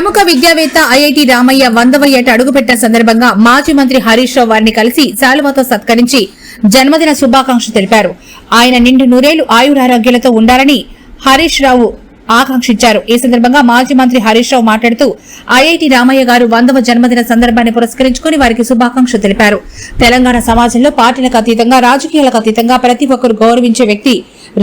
ప్రముఖ విద్యావేత్త ఐఐటి రామయ్య వందవ ఏట అడుగుపెట్టిన సందర్భంగా మాజీ మంత్రి హరీష్ రావు వారిని కలిసి శాలువాతో సత్కరించి జన్మదిన శుభాకాంక్షలు తెలిపారు. ఆయన నిండు నూరేళ్ళు ఆయురారోగ్యాలతో ఉండాలని హరీష్ రావు ఆకాంక్షించారు. ఈ సందర్భంగా మాజీ మంత్రి హరీష్ రావు మాట్లాడుతూ ఐఐటి రామయ్య గారు వందవ జన్మదిన సందర్భాన్ని పురస్కరించుకుని వారికి శుభాకాంక్షలు తెలిపారు. తెలంగాణ సమాజంలో పార్టీలకు అతీతంగా రాజకీయాలకు అతీతంగా ప్రతి ఒక్కరు గౌరవించే వ్యక్తి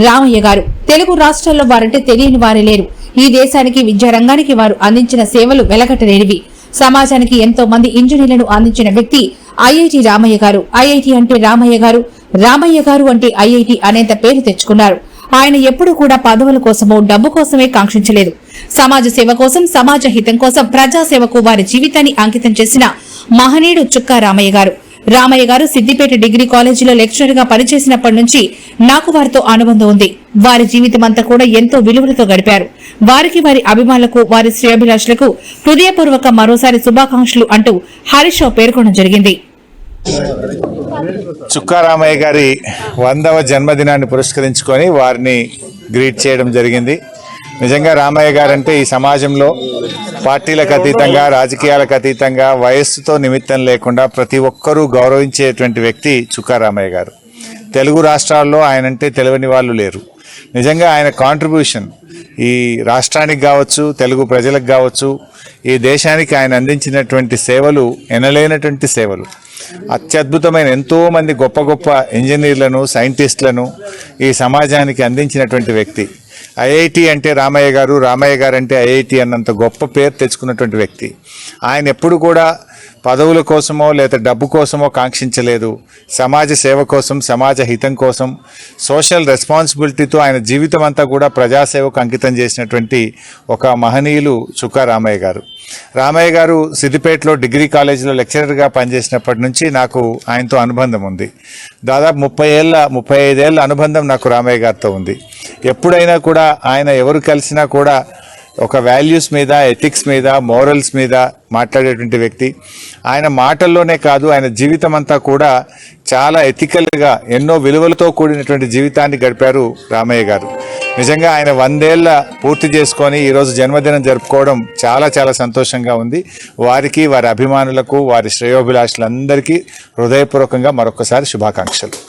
రామయ్య గారు. తెలుగు రాష్ట్రాల్లో వారంటే తెలియని వారే లేరు. ఈ దేశానికి విద్యారంగానికి వారు అందించిన సేవలు వెలగట్టలేనివి సమాజానికి ఎంతో మంది ఇంజనీర్లను అందించిన వ్యక్తి ఐఐటి రామయ్య గారు. ఐఐటి అంటే రామయ్య గారు. రామయ్య గారు అంటే ఐఐటి అనేంత పేరు తెచ్చుకున్నారు. ఆయన ఎప్పుడూ కూడా పదవుల కోసమో డబ్బు కోసమే కాంక్షించలేదు. సమాజ సేవ కోసం సమాజ హితం కోసం ప్రజాసేవకు వారి జీవితాన్ని అంకితం చేసిన మహనీయుడు చుక్కా రామయ్య గారు. రామయ్య గారు సిద్దిపేట డిగ్రీ కాలేజీలో లెక్చరర్గా పనిచేసినప్పటి నుంచి నాకు వారితో అనుబంధం ఉంది. వారి జీవితం అంతా కూడా ఎంతో విలువలతో గడిపారు. వారికి వారి అభిమానులకు వారి శ్రేయభిలాషులకు హృదయపూర్వక మరోసారి శుభాకాంక్షలు అంటూ హరీష్ రావు పేర్కొనడం జరిగింది. చుక్కారామయ్య గారి వందవ జన్మదినాన్ని పురస్కరించుకొని వారిని గ్రీట్ చేయడం జరిగింది. నిజంగా రామయ్య గారంటే ఈ సమాజంలో పార్టీలకు అతీతంగా రాజకీయాలకు అతీతంగా వయస్సుతో నిమిత్తం లేకుండా ప్రతి ఒక్కరూ గౌరవించేటువంటి వ్యక్తి చుక్కారామయ్య గారు. తెలుగు రాష్ట్రాల్లో ఆయన అంటే తెలియని వాళ్ళు లేరు. నిజంగా ఆయన కాంట్రిబ్యూషన్ ఈ రాష్ట్రానికి కావచ్చు తెలుగు ప్రజలకు కావచ్చు ఈ దేశానికి ఆయన అందించినటువంటి సేవలు ఎనలేనటువంటి సేవలు. అత్యద్భుతమైన ఎంతోమంది గొప్ప గొప్ప ఇంజనీర్లను సైంటిస్టులను ఈ సమాజానికి అందించినటువంటి వ్యక్తి. ఐఐటి అంటే రామయ్య గారు రామయ్య గారు అంటే ఐఐటి అన్నంత గొప్ప పేరు తెచ్చుకున్నటువంటి వ్యక్తి. ఆయన ఎప్పుడు కూడా పదవుల కోసమో లేదా డబ్బు కోసమో కాంక్షించలేదు. సమాజ సేవ కోసం సమాజ హితం కోసం సోషల్ రెస్పాన్సిబిలిటీతో ఆయన జీవితం అంతా కూడా ప్రజాసేవకు అంకితం చేసినటువంటి ఒక మహనీయులు చుక్కా రామయ్య గారు. రామయ్య గారు సిద్దిపేటలో డిగ్రీ కాలేజీలో లెక్చరర్గా పనిచేసినప్పటి నుంచి నాకు ఆయనతో అనుబంధం ఉంది. దాదాపు ముప్పై ఏళ్ళ ముప్పై ఐదేళ్ళ అనుబంధం నాకు రామయ్య గారితో ఉంది. ఎప్పుడైనా కూడా ఆయన ఎవరు కలిసినా కూడా ఒక వాల్యూస్ మీద ఎథిక్స్ మీద మోరల్స్ మీద మాట్లాడేటువంటి వ్యక్తి. ఆయన మాటల్లోనే కాదు ఆయన జీవితం అంతా కూడా చాలా ఎథికల్గా ఎన్నో విలువలతో కూడినటువంటి జీవితాన్ని గడిపారు రామయ్య గారు. నిజంగా ఆయన వందేళ్ళ పూర్తి చేసుకొని ఈరోజు జన్మదినం జరుపుకోవడం చాలా చాలా సంతోషంగా ఉంది. వారికి వారి అభిమానులకు వారి శ్రేయోభిలాషులందరికీ హృదయపూర్వకంగా మరొకసారి శుభాకాంక్షలు.